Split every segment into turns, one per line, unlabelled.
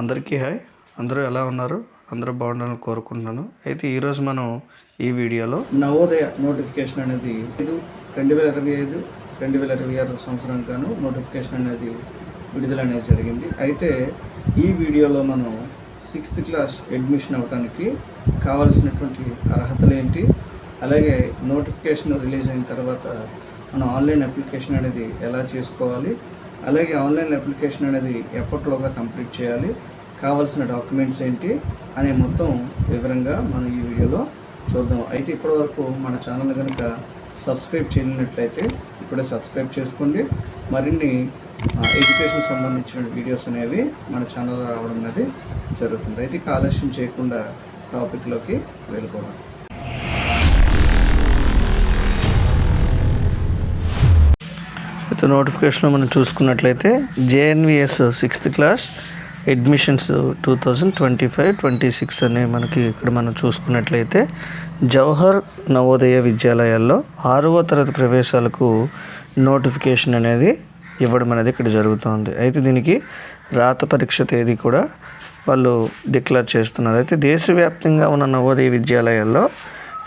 అందరికీ హాయ్. అందరూ ఎలా ఉన్నారు? అందరూ బాగుండాలని కోరుకుంటున్నాను. అయితే ఈరోజు మనం ఈ వీడియోలో నవోదయ నోటిఫికేషన్ అనేది రెండు వేల ఇరవై ఐదు రెండు వేల ఇరవై ఆరు సంవత్సరానికి గాను నోటిఫికేషన్ అనేది విడుదల అనేది జరిగింది. అయితే ఈ వీడియోలో మనం సిక్స్త్ క్లాస్ అడ్మిషన్ అవ్వడానికి కావాల్సినటువంటి అర్హతలు ఏంటి? అలాగే నోటిఫికేషన్ రిలీజ్ అయిన తర్వాత మనం ఆన్లైన్ అప్లికేషన్ అనేది ఎలా చేసుకోవాలి? అలాగే ఆన్లైన్ అప్లికేషన్ అనేది ఎప్పటిలోగా కంప్లీట్ చేయాలి కావాల్సిన డాక్యుమెంట్స్ ఏంటి అనే మొత్తం వివరంగా మనం ఈ వీడియోలో చూద్దాం. అయితే ఇప్పటివరకు మన ఛానల్ కనుక సబ్స్క్రైబ్ చేయనట్లయితే ఇప్పుడే సబ్స్క్రైబ్ చేసుకోండి. మరిన్ని ఎడ్యుకేషన్ సంబంధించిన వీడియోస్ అనేవి మన ఛానల్లో రావడం అనేది జరుగుతుంది. అయితే ఇక ఆలస్యం చేయకుండా టాపిక్లోకి వెళ్ళిపోవాలి సో నోటిఫికేషన్ మనం చూసుకున్నట్లయితే J N V S sixth class admissions two thousand twenty five twenty six అనే మనకి ఇక్కడ మనం చూసుకున్నట్లయితే జవహర్ నవోదయ విద్యాలయాల్లో ఆరవ తరగతి ప్రవేశాలకు నోటిఫికేషన్ అనేది ఇవ్వడం అనేది ఇక్కడ జరుగుతుంది. అయితే దీనికి రాత పరీక్ష తేదీ కూడా వాళ్ళు డిక్లేర్ చేస్తున్నారు. అయితే దేశవ్యాప్తంగా ఉన్న నవోదయ విద్యాలయాల్లో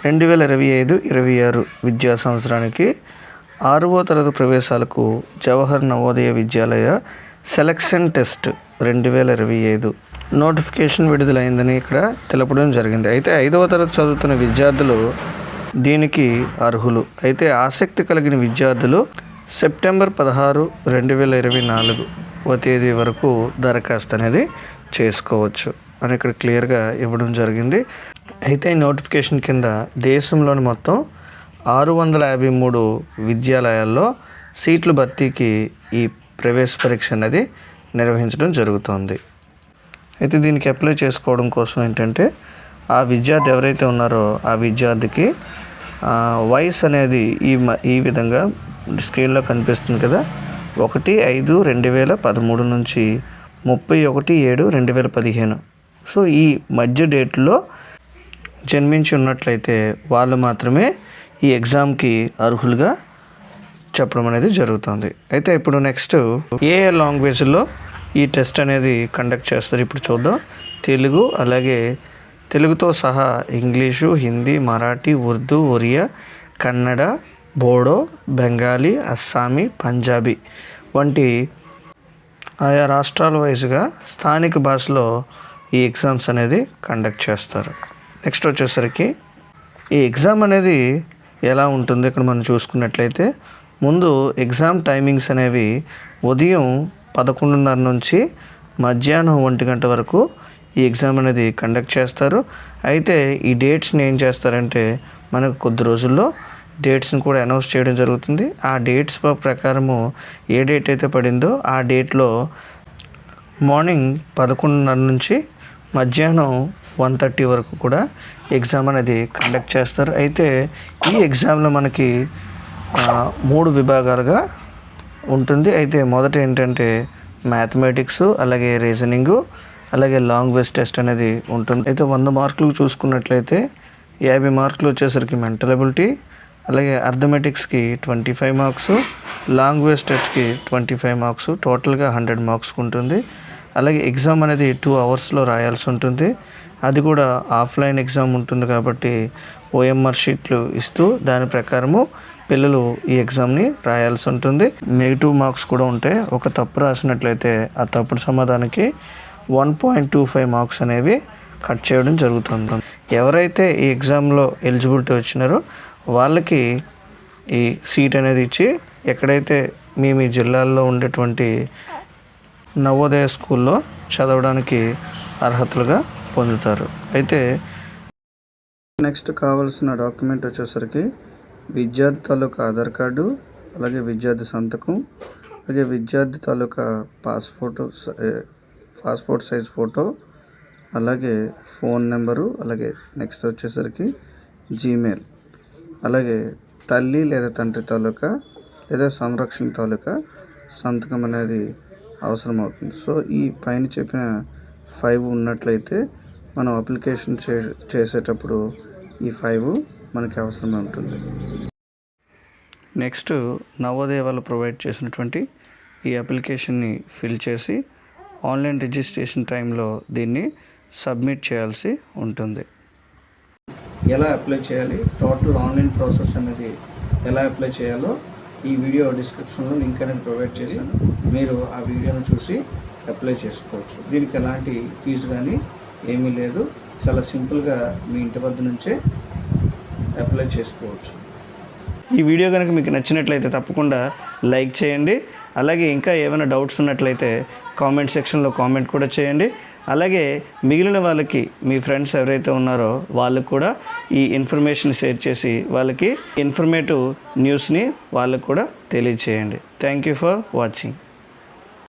రెండు వేల ఇరవై ఐదు ఇరవై ఆరు విద్యా సంవత్సరానికి ఆరవ తరగతి ప్రవేశాలకు జవహర్ నవోదయ విద్యాలయ సెలక్షన్ టెస్ట్ రెండు వేల ఇరవై ఐదు. నోటిఫికేషన్ విడుదలైందని ఇక్కడ తెలపడం జరిగింది. అయితే ఐదవ తరగతి చదువుతున్న విద్యార్థులు దీనికి అర్హులు. అయితే ఆసక్తి కలిగిన విద్యార్థులు సెప్టెంబర్ పదహారు రెండు వేల ఇరవై నాలుగు తేదీ వరకు దరఖాస్తు అనేది చేసుకోవచ్చు అని ఇక్కడ క్లియర్గా ఇవ్వడం జరిగింది. అయితే ఈ నోటిఫికేషన్ కింద దేశంలోని మొత్తం ఆరు వందల యాభై మూడు విద్యాలయాల్లో సీట్ల భర్తీకి ఈ ప్రవేశ పరీక్ష అనేది నిర్వహించడం జరుగుతుంది. అయితే దీనికి అప్లై చేసుకోవడం కోసం ఏంటంటే ఆ విద్యార్థి ఎవరైతే ఉన్నారో ఆ విద్యార్థికి వయసు అనేది ఈ మ- ఈ విధంగా స్క్రీన్లో కనిపిస్తుంది కదా. ఒకటి ఐదు రెండు వేల పదమూడు నుంచి ముప్పై ఒకటి ఏడు రెండు వేల పదిహేను. సో ఈ మధ్య డేట్లో జన్మించి ఉన్నట్లయితే వాళ్ళు మాత్రమే ఈ ఎగ్జామ్కి అర్హులుగా చెప్పడం అనేది జరుగుతుంది. అయితే ఇప్పుడు నెక్స్ట్ ఏ లాంగ్వేజ్లో ఈ టెస్ట్ అనేది కండక్ట్ చేస్తారు ఇప్పుడు చూద్దాం. తెలుగు అలాగే తెలుగుతో సహా ఇంగ్లీషు హిందీ మరాఠీ ఉర్దూ ఒరియా కన్నడ బోడో బెంగాలీ అస్సామీ పంజాబీ వంటి ఆయా రాష్ట్రాల వైజ్గా స్థానిక భాషలో ఈ ఎగ్జామ్స్ అనేది కండక్ట్ చేస్తారు. నెక్స్ట్ వచ్చేసరికి ఈ ఎగ్జామ్ అనేది ఎలా ఉంటుంది ఇక్కడ మనం చూసుకున్నట్లయితే ముందు ఎగ్జామ్ టైమింగ్స్ అనేవి ఉదయం పదకొండున్నర నుంచి మధ్యాహ్నం ఒంటి గంట వరకు ఈ ఎగ్జామ్ అనేది కండక్ట్ చేస్తారు. అయితే ఈ డేట్స్ని ఏం చేస్తారంటే మనకు కొద్ది రోజుల్లో డేట్స్ని కూడా అనౌన్స్ చేయడం జరుగుతుంది. ఆ డేట్స్ ప్రకారము ఏ డేట్ అయితే పడిందో ఆ డేట్లో మార్నింగ్ పదకొండున్నర నుంచి మధ్యాహ్నం వన్ థర్టీ వరకు కూడా ఎగ్జామ్ అనేది కండక్ట్ చేస్తారు. అయితే ఈ ఎగ్జామ్లో మనకి మూడు విభాగాలుగా ఉంటుంది. అయితే మొదట ఏంటంటే మ్యాథమెటిక్స్ అలాగే రీజనింగు అలాగే లాంగ్వేజ్ టెస్ట్ అనేది ఉంటుంది. అయితే వంద మార్కులు చూసుకున్నట్లయితే యాభై మార్కులు వచ్చేసరికి మెంటల్ అబిలిటీ అలాగే అర్థమెటిక్స్కి ట్వంటీ ఫైవ్ మార్క్స్ లాంగ్వేజ్ టెస్ట్కి ట్వంటీ ఫైవ్ మార్క్స్ టోటల్గా హండ్రెడ్ మార్క్స్ ఉంటుంది. అలాగే ఎగ్జామ్ అనేది టూ అవర్స్లో రాయాల్సి ఉంటుంది. అది కూడా ఆఫ్లైన్ ఎగ్జామ్ ఉంటుంది కాబట్టి ఓఎంఆర్ షీట్లు ఇస్తూ దాని ప్రకారము పిల్లలు ఈ ఎగ్జామ్ని రాయాల్సి ఉంటుంది. నెగిటివ్ మార్క్స్ కూడా ఉంటాయి. ఒక తప్పు రాసినట్లయితే ఆ తప్పుడు సమాధానానికి one point two five marks అనేవి కట్ చేయడం జరుగుతుంది. ఎవరైతే ఈ ఎగ్జామ్లో ఎలిజిబిలిటీ వచ్చినారో వాళ్ళకి ఈ సీట్ అనేది ఇచ్చి ఎక్కడైతే మీ మీ జిల్లాల్లో ఉండేటువంటి నవోదయ స్కూల్లో చదవడానికి అర్హతలుగా పొందుతారు. అయితే నెక్స్ట్ కావాల్సిన డాక్యుమెంట్ వచ్చేసరికి విద్యార్థి తాలూకా ఆధార్ కార్డు అలాగే విద్యార్థి సంతకం అలాగే విద్యార్థి తాలూకా పాస్పోర్ట్ పాస్పోర్ట్ సైజ్ ఫోటో అలాగే ఫోన్ నెంబరు అలాగే నెక్స్ట్ వచ్చేసరికి జీమెయిల్ అలాగే తల్లి లేదా తండ్రి తాలూకా లేదా సంరక్షణ తాలూకా సంతకం అనేది అవసరం అవుతుంది సో ఈ పైన చెప్పిన ఫైవ్ ఉన్నట్లయితే మనం అప్లికేషన్ చే చేసేటప్పుడు ఈ ఫైవ్ మనకి అవసరం ఉంటుంది నెక్స్ట్ నవోదయ వాళ్ళు ప్రొవైడ్ చేసినటువంటి ఈ అప్లికేషన్ని ఫిల్ చేసి ఆన్లైన్ రిజిస్ట్రేషన్ టైంలో దీన్ని సబ్మిట్ చేయాల్సి ఉంటుంది. ఎలా అప్లై చేయాలి? టోటల్ ఆన్లైన్ ప్రాసెస్ అనేది ఎలా అప్లై చేయాలో ఈ వీడియో డిస్క్రిప్షన్లో లింక్ అనేది ప్రొవైడ్ చేశాను. మీరు ఆ వీడియోను చూసి అప్లై చేసుకోవచ్చు. దీనికి ఎలాంటి ఫీజు కానీ ఏమీ లేదు. చాలా సింపుల్గా మీ ఇంటి వద్ద నుంచే అప్లై చేసుకోవచ్చు. ఈ వీడియో కనుక మీకు నచ్చినట్లయితే తప్పకుండా లైక్ చేయండి. అలాగే ఇంకా ఏమైనా డౌట్స్ ఉన్నట్లయితే కామెంట్ సెక్షన్లో కామెంట్ కూడా చేయండి. అలాగే మిగిలిన వాళ్ళకి మీ ఫ్రెండ్స్ ఎవరైతే ఉన్నారో వాళ్ళకు కూడా ఈ ఇన్ఫర్మేషన్ షేర్ చేసి వాళ్ళకి ఇన్ఫర్మేటివ్ న్యూస్ని వాళ్ళకు కూడా తెలియచేయండి. Thank you for watching